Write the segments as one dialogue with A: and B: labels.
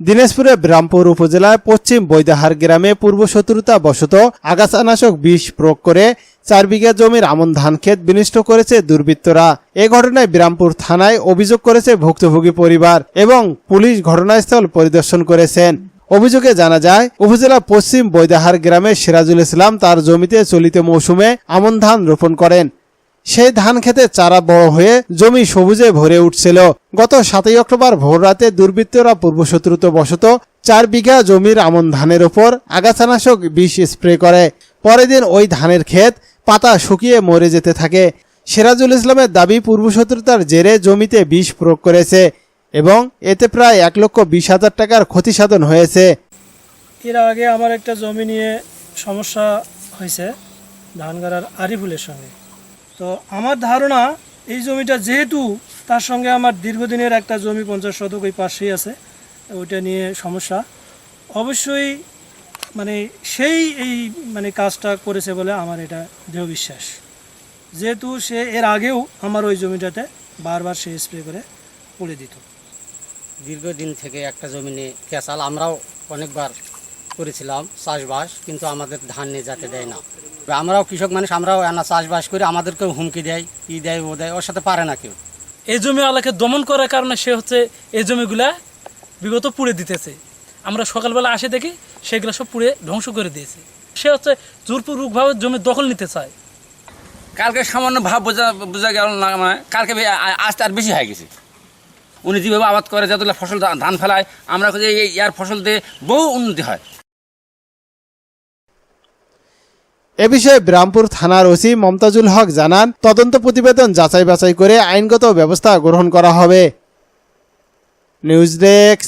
A: দিনাজপুরের ব্রামপুর উপজেলায় পশ্চিম বৈদাহার গ্রামে পূর্ব শত্রুতা বশত আগাছানাশক বিষ প্রয়োগ করে চার বিঘা জমির আমন ধান ক্ষেত বিনষ্ট করেছে দুর্বৃত্তরা। এ ঘটনায় বিরামপুর থানায় অভিযোগ করেছে ভুক্তভোগী পরিবার এবং পুলিশ ঘটনাস্থল পরিদর্শন করেছেন। অভিযোগে জানা যায় উপজেলা পশ্চিম বৈদাহার গ্রামে সিরাজুল ইসলাম তার জমিতে চলিত মৌসুমে আমন ধান রোপণ করেন। সেই ধান খেতে চারা বড় হয়ে জমি সবুজে ভরে উঠছিল। গত সাতই অক্টোবর ভোররাতে দুর্বৃত্তরা পূর্বশত্রুত বশত চার বিঘা জমির আমন ধানের ওপর আগাছানাশক বিষ স্প্রে করে। পরের দিন ওই ধানের ক্ষেত পাতা শুকিয়ে মরে যেতে থাকে। সিরাজুল ইসলামের দাবি পূর্বশত্রুতার জেরে জমিতে বিষ প্রয়োগ করেছে এবং এতে প্রায় এক লক্ষ বিশ হাজার টাকার ক্ষতি সাধন হয়েছে।
B: এর আগে আমার একটা জমি নিয়ে সমস্যা হয়েছে ধান গাড়ার আরিফুলের সঙ্গে। তো আমার ধারণা এই জমিটা যেহেতু তার সঙ্গে আমার দীর্ঘদিনের একটা জমি পঞ্চাশ শতক ওই পাশেই আছে, ওইটা নিয়ে সমস্যা। অবশ্যই মানে সেই এই মানে কাজটা করেছে বলে আমার এটা দৃঢ় বিশ্বাস। যেহেতু সে এর আগেও আমার ওই জমিটাতে বারবার সে স্প্রে করে পড়ে দিত।
C: দীর্ঘদিন থেকে একটা জমি নিয়ে কেসাল আমরাও অনেকবার করেছিলাম চাষবাস, কিন্তু আমাদের ধান নিয়ে যেতে দেয় না। আমরাও কৃষক মানুষ আমরাও এনা চাষবাস করি আমাদেরকেও হুমকি দেয় ই দেয় ও দেয় ওর সাথে পারে না কেউ।
D: এই জমি আলাকে দমন করার কারণে সে হচ্ছে এই জমিগুলা বিগত পুড়ে দিতেছে। আমরা সকালবেলা আসে দেখি সেগুলো সব পুড়ে ধ্বংস করে দিয়েছে। সে হচ্ছে জোরপূর্বকভাবে জমি দখল নিতে চায়।
E: কালকে সামান্য ভাব বোঝা বোঝা গেল না মানে কালকে বে- আ- আর বেশি হয়ে গেছে। উনি যেভাবে আবাদ করে যতগুলো ফসল ধান ফেলায় আমরা এই ইয়ার ফসল দিয়ে বহু উন্নতি হয়।
A: এ বিষয়ে ব্রামপুর থানার ওসি মমতাজুল হক জানান, তদন্ত প্রতিবেদন যাচাই বাছাই করে আইনগত ব্যবস্থা গ্রহণ করা হবে। News desk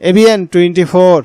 A: AVN twenty four.